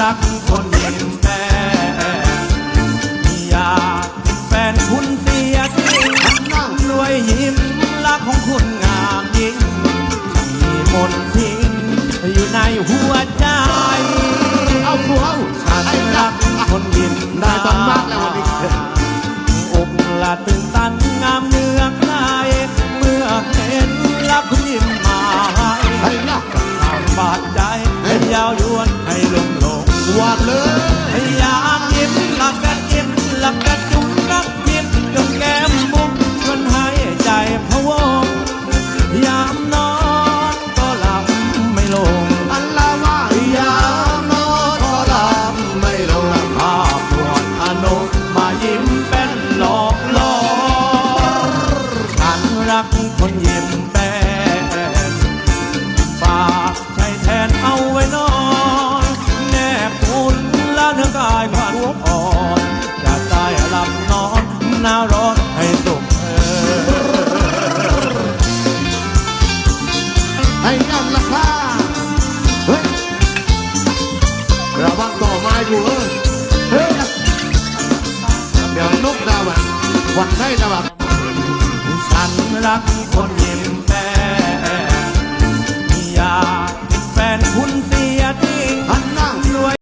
รักคนยิ้มแป้อยากแฟนคุณเสียจริงนั่งด้วยยิ้มรักของคุณงามยิ่งมีมนทิ้งอยู่ในหัวใจ เอาผัวฉันรักคนยิ้มได้ตอนมากแล้ววันนี้อกละตื่นตันงามเนื้อใครเมื่อเห็นรักคุณยิ้มมาไอ้ทำบาดใจยาวยวน วาดเลยอยากยิ้มหลับกันยิ้มหลับกันจุกรักยิ้มจนแก้มบุกจนหายใจพะวงยามนอนก็หลับไม่ลงอันลาว่ายามนอนก็หลับไม่ลงภาพปวดอนุมายิ้มเป็นหลอกหล่อฉันรักคนยิ้มแป้น หลวงอ่อนจะได้หลับนอนหน้าร้อนให้สุขเธอให้ยังละค่ะเฮ้ยระวังต่อไม้อยู่เฮ้ยเดี๋ยวนกดาวันวังได้ดาวัฉันรักคนยิ้มแไม่อยากเป็นแฟนคุณสิ